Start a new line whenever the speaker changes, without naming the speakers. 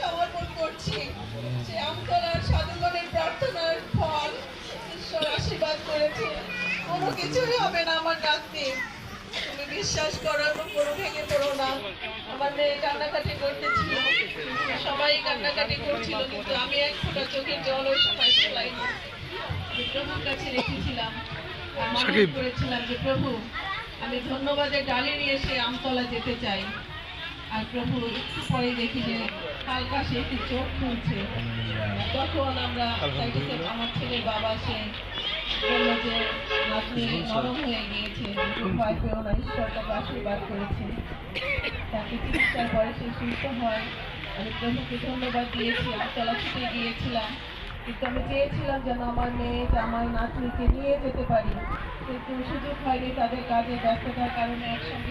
সমর্পণ করছি যে আমতলার সাধুগণের প্রার্থনার ফল ঈশ্বর আশীর্বাদ করেছে। কোনো কিছুই হবে না আমার ডাকতে তুমি বিশ্বাস করো এবং কোনো ভেঙে পড়ো না। আমার মেয়ে কান্নাকাটি করতেছিল। সবাই কান্নাকাটি করছিল কিন্তু আমি এক ফোটা চোখের জল ওই সময় ফেলাইনি প্রভুর কাছে রেখেছিলাম। মনে করেছিলাম যে প্রভু আমি ধন্যবাদের ডালি নিয়ে সে আমতলা যেতে চাই। আর প্রভু একটু পরে দেখি যে হালকা সে একটু চোখ খুলছে তখন আমরা আমার ছেলের বাবা সে বলল যে আপনি নরম হয়ে গিয়েছে ভয় পেও না ঈশ্বর আশীর্বাদ করেছে তাকে চিকিৎসার পরে সে সুস্থ হয় আমি প্রভুকে ধন্যবাদ দিয়েছি আমতলা ছুটে গিয়েছিলাম কিন্তু আমি চেয়েছিলাম যেন আমার মেয়ে জামাই নাতনিকে নিয়ে যেতে পারি কিন্তু সুযোগ হয়নি তাদের কাজে ব্যস্ততার কারণে একসঙ্গে